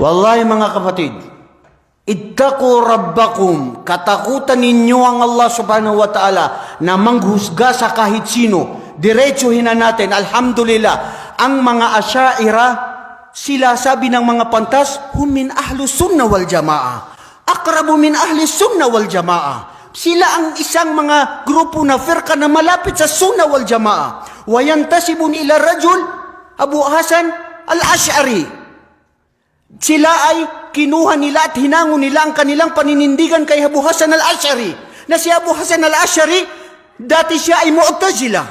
Wallahi mga kapatid, Ittaqu rabbakum, katakutan ninyo ang Allah subhanahu wa ta'ala na manghusga sa kahit sino. Diretsuhin na natin, alhamdulillah, ang mga asyaira, sila sabi ng mga pantas, hum min ahlu sunna wal jama'a. Akrabu min ahli sunna wal jama'a. Sila ang isang mga grupo na firka na malapit sa sunna wal jama'a. Wayantasibun ila rajul, Abu Hasan al-Ash'ari. Sila ay kinuha nila at hinango nila ang kanilang paninindigan kay Abu Hasan al-Ash'ari. Na si Abu Hasan al-Ash'ari, dati siya ay Mu'tazila.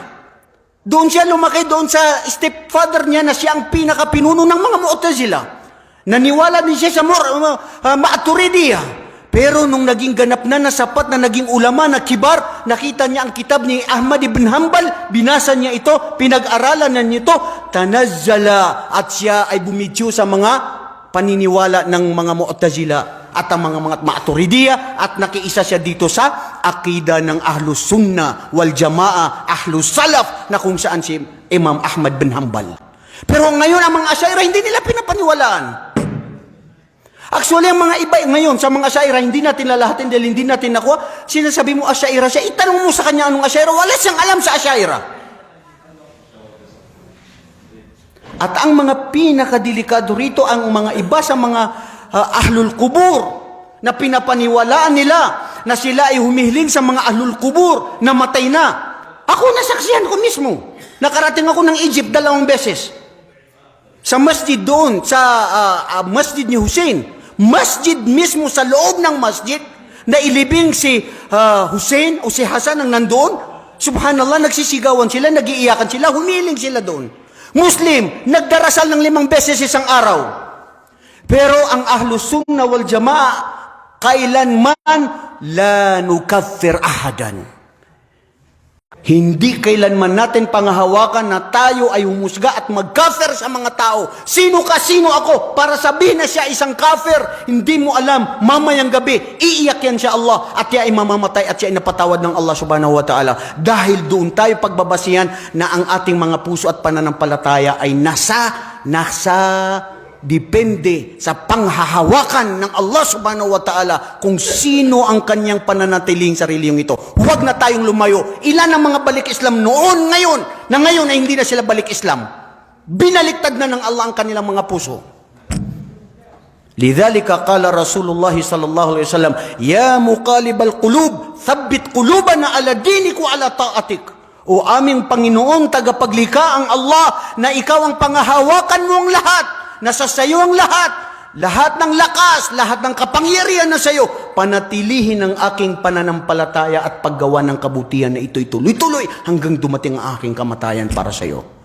Doon siya lumaki doon sa stepfather niya na siya ang pinakapinuno ng mga Mu'tazila. Naniwala din siya sa Mur, uh, uh, Ma'turidiyah. Pero nung naging ganap na na sapat na naging ulama na kibar, nakita niya ang kitab ni Ahmad ibn Hanbal, binasa niya ito, pinag-aralan na niya ito, tanazzala at siya ay bumidyo sa mga paniniwala ng mga Mu'tazila at ang mga mga Ma'turidiyya at nakiisa siya dito sa akida ng Ahlus Sunna wal Jamaa, Ahlus Salaf na kung saan si Imam Ahmad bin Hanbal. Pero ngayon ang mga Asyaira hindi nila pinapaniwalaan. Actually, ang mga iba ngayon sa mga Asyaira, hindi natin lalahatin dahil hindi natin nakuha. Sinasabi mo Asyaira siya, itanong mo sa kanya anong Asyaira, wala siyang alam sa Asyaira. At ang mga pinakadelikado rito, ang mga iba sa mga uh, ahlul kubur na pinapaniwalaan nila na sila ay humihiling sa mga ahlul kubur na matay na. Ako nasaksihan ko mismo. Nakarating ako ng Egypt dalawang beses. Sa masjid doon, sa uh, uh, masjid ni Hussein. Masjid mismo sa loob ng masjid na ilibing si uh, Hussein o si Hasan ang nandoon. Subhanallah, nagsisigawan sila, nagiiyakan sila, humiling sila doon. Muslim, nagdarasal ng limang beses isang araw. Pero ang ahlus sunna wal jamaa, kailanman la nukaffir ahadan. Hindi kailanman natin pangahawakan na tayo ay humusga at magkafir sa mga tao. Sino ka, sino ako? Para sabihin na siya isang kafir, hindi mo alam, mamayang gabi, iiyak yan siya Allah at siya ay mamamatay at siya ay napatawad ng Allah subhanahu wa ta'ala. Dahil doon tayo pagbabasihan na ang ating mga puso at pananampalataya ay nasa, nasa, depende sa panghahawakan ng Allah subhanahu wa ta'ala kung sino ang kanyang pananatiling sariling ito. Huwag na tayong lumayo. Ilan ang mga balik Islam noon, ngayon, na ngayon ay hindi na sila balik Islam. Binaliktad na ng Allah ang kanilang mga puso. لذلك قال رسول الله صلى الله عليه وسلم يا مقالب القلوب ثبت قلوبنا على دينك وعلى طاعتك O aming Panginoong tagapaglikha ang Allah na ikaw ang pangahawakan mo ang lahat nasa sayo ang lahat. Lahat ng lakas, lahat ng kapangyarihan na sa iyo, panatilihin ang aking pananampalataya at paggawa ng kabutihan na ito'y tuloy-tuloy hanggang dumating ang aking kamatayan para sa iyo.